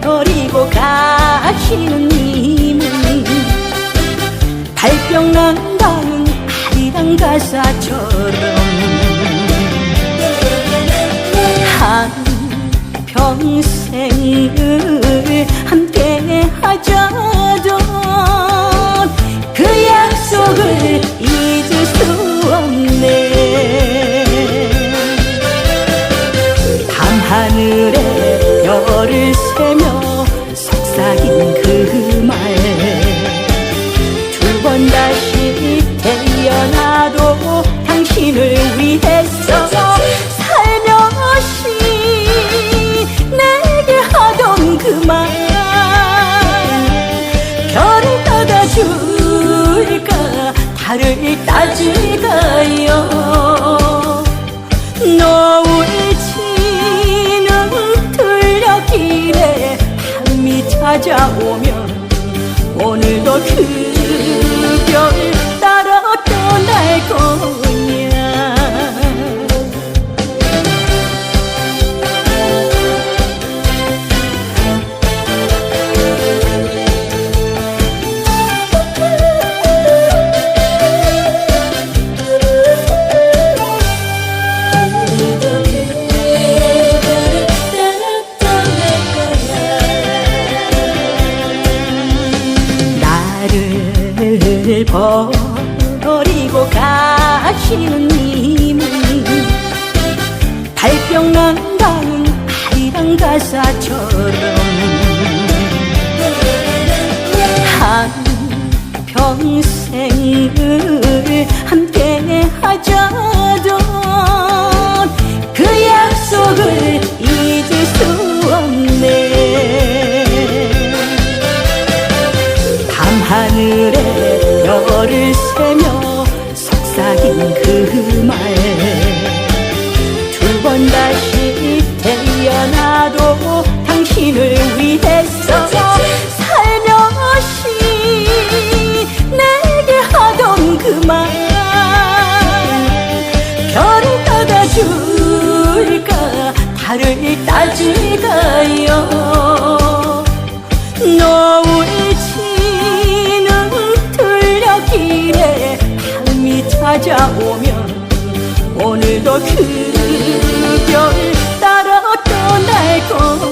버리고 가시는 님은 달병 난다는 아리랑 가사처럼 한 평생을 한 그 말. 두번 다시 태어나도 당신을 위해서 살며시 내게 하던 그 말. 별을 따다 줄까? 달을 따질까요? 노 찾아오면 오늘도 그 나를 버리고 가시는 님은 발병 난다는 아리랑 가사처럼 한 평생을 밤하늘에 별을 세며 속삭인 그 말. 두 번 다시 태어나도 당신을 위해서 살며시 내게 하던 그 말. 별을 따다 줄까? 달을 따질까요? 노 찾아오면 오늘도 그별 따라 떠날 거